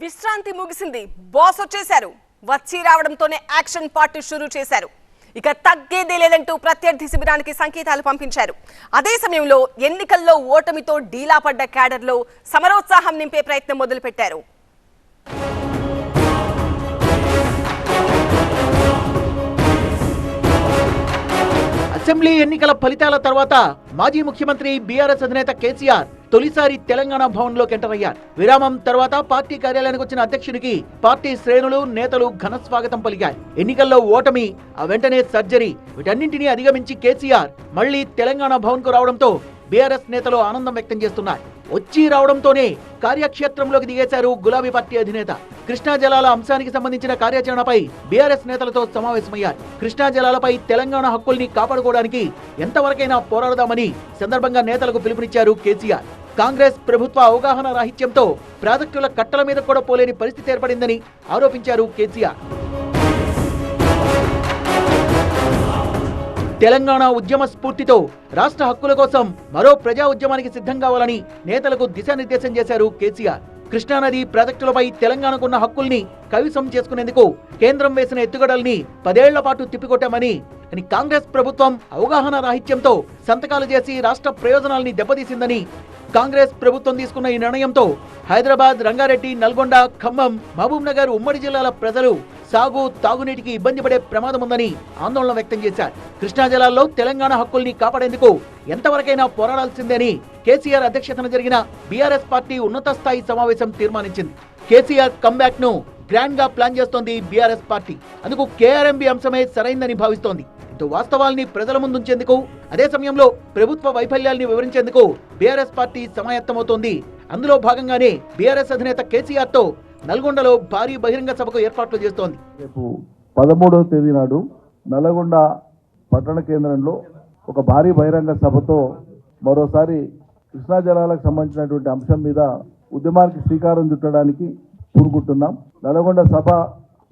విశ్రాంతి ముగిసింది. బాస్ వచ్చేశారు. వచ్చి రావడంతోనే యాక్షన్ పార్టీ షురూ చేశారు. ఇక తగ్గేదే లేదంటూ ప్రత్యర్థి శిబిరానికి సంకేతాలు పంపించారు. అదే సమయంలో ఎన్నికల్లో ఓటమితో డీలా పడ్డ క్యాడర్లో సమరోత్సాహం నింపే ప్రయత్నం మొదలుపెట్టారు. అసెంబ్లీ ఎన్నికల ఫలితాల తర్వాత మాజీ ముఖ్యమంత్రి బీఆర్ఎస్ అధినేత కేసీఆర్ తొలిసారి తెలంగాణ భవన్లోకి ఎంటర్ అయ్యారు. విరామం తర్వాత పార్టీ కార్యాలయానికి వచ్చిన అధ్యక్షునికి పార్టీ శ్రేణులు నేతలు ఘన స్వాగతం పలికారు. ఎన్నికల్లో ఓటమి ఆ వెంటనే సర్జరీ వీటన్నింటినీ అధిగమించి కేసీఆర్ మళ్ళీ తెలంగాణ భవన్కు రావడంతో బీఆర్ఎస్ నేతలు ఆనందం వ్యక్తం చేస్తున్నారు. వచ్చి రావడంతోనే కార్యక్షేత్రంలోకి దిగేశారు గులాబీ పార్టీ అధినేత. కృష్ణా జలాల అంశానికి సంబంధించిన కార్యాచరణపై బీఆర్ఎస్ నేతలతో సమావేశమయ్యారు. కృష్ణా జలాలపై తెలంగాణ హక్కుల్ని కాపాడుకోవడానికి ఎంతవరకైనా పోరాడదామని సందర్భంగా నేతలకు పిలుపునిచ్చారు కేసీఆర్. కాంగ్రెస్ ప్రభుత్వ అవగాహన రాహిత్యంతో ప్రాజెక్టుల కట్టల మీద కూడా పోలేని పరిస్థితి ఏర్పడిందని ఆరోపించారు కేసీఆర్. తెలంగాణ ఉద్యమ స్ఫూర్తితో రాష్ట్ర హక్కుల కోసం మరో ప్రజా ఉద్యమానికి సిద్ధం కావాలని నేతలకు దిశానిర్దేశం చేశారు కేసీఆర్. కృష్ణానది ప్రాజెక్టులపై తెలంగాణకున్న హక్కుల్ని కవిసం చేసుకునేందుకు కేంద్రం వేసిన ఎత్తుగడల్ని పదేళ్ళ పాటు తిప్పికొట్టామని అని కాంగ్రెస్ ప్రభుత్వం అవగాహన రాహిత్యంతో సంతకాలు చేసి రాష్ట్ర ప్రయోజనాల్ని దెబ్బతీసిందని కాంగ్రెస్ ప్రభుత్వం తీసుకున్న ఈ నిర్ణయంతో హైదరాబాద్ రంగారెడ్డి నల్గొండ ఖమ్మం మహబూబ్ నగర్ ఉమ్మడి జిల్లాల ప్రజలు సాగు తాగునీటికి ఇబ్బంది పడే ప్రమాదం ఉందని ఆందోళన వ్యక్తం చేశారు. కృష్ణా జలాల్లో తెలంగాణ హక్కుల్ని కాపాడేందుకు ఎంతవరకైనా పోరాడాల్సిందేని కేసీఆర్ అధ్యక్షతన జరిగిన బీఆర్ఎస్ పార్టీ ఉన్నత స్థాయి సమావేశం తీర్మానించింది. కేసీఆర్ కంబ్యాక్ను గ్రాండ్గా ప్లాన్ చేస్తోంది బీఆర్ఎస్ పార్టీ. అందుకు కేఆర్ఎంబీ అంశమే సరైందని భావిస్తోంది. వాస్తవాల్ని ప్రజల ముందుంచేందుకు అదే సమయంలో ప్రభుత్వ వైఫల్యాల్ని వివరించేందుకు బీఆర్ఎస్ పార్టీ సమాయత్తమవుతోంది. అందులో భాగంగానే బీఆర్ఎస్ అధినేత కేసీఆర్తో నల్గొండలో భారీ బహిరంగ సభకు ఏర్పాట్లు చేస్తోంది. రేపు పదమూడవ తేదీ నాడు నల్గొండ పట్టణ కేంద్రంలో ఒక భారీ బహిరంగ సభతో మరోసారి కృష్ణా జలాలకు సంబంధించినటువంటి అంశం మీద ఉద్యమానికి శ్రీకారం చుట్టడానికి పూనుకుంటున్నాం. నల్గొండ సభ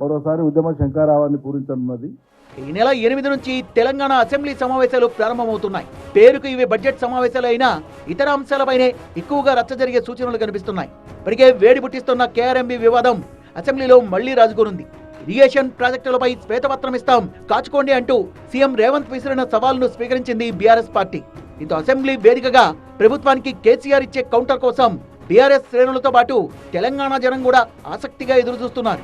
మరోసారి ఉద్యమ శంకారావాన్ని పూరించనున్నది. ఈ నెల ఎనిమిది నుంచి తెలంగాణ అసెంబ్లీ సమావేశాలు ప్రారంభమవుతున్నాయి. పేరుకు ఇవి బడ్జెట్ సమావేశాలు అయినా ఇతర అంశాలపైనే ఎక్కువగా రచ్చ జరిగే సూచనలు కనిపిస్తున్నాయి. ఇప్పటికే వేడి పుట్టిస్తున్న కేఆర్ఎంబి వివాదం అసెంబ్లీలో మళ్ళీ రాజుకోనుంది. ఇరిగేషన్ ప్రాజెక్టులపై శ్వేతపత్రం ఇస్తాం కాచుకోండి అంటూ సీఎం రేవంత్ విసిరిన సవాల్ను స్వీకరించింది బీఆర్ఎస్ పార్టీ. దీంతో అసెంబ్లీ వేదికగా ప్రభుత్వానికి కేసీఆర్ ఇచ్చే కౌంటర్ కోసం టీఆర్ఎస్ శ్రేణులతో పాటు తెలంగాణ జనం కూడా ఆసక్తిగా ఎదురు చూస్తున్నారు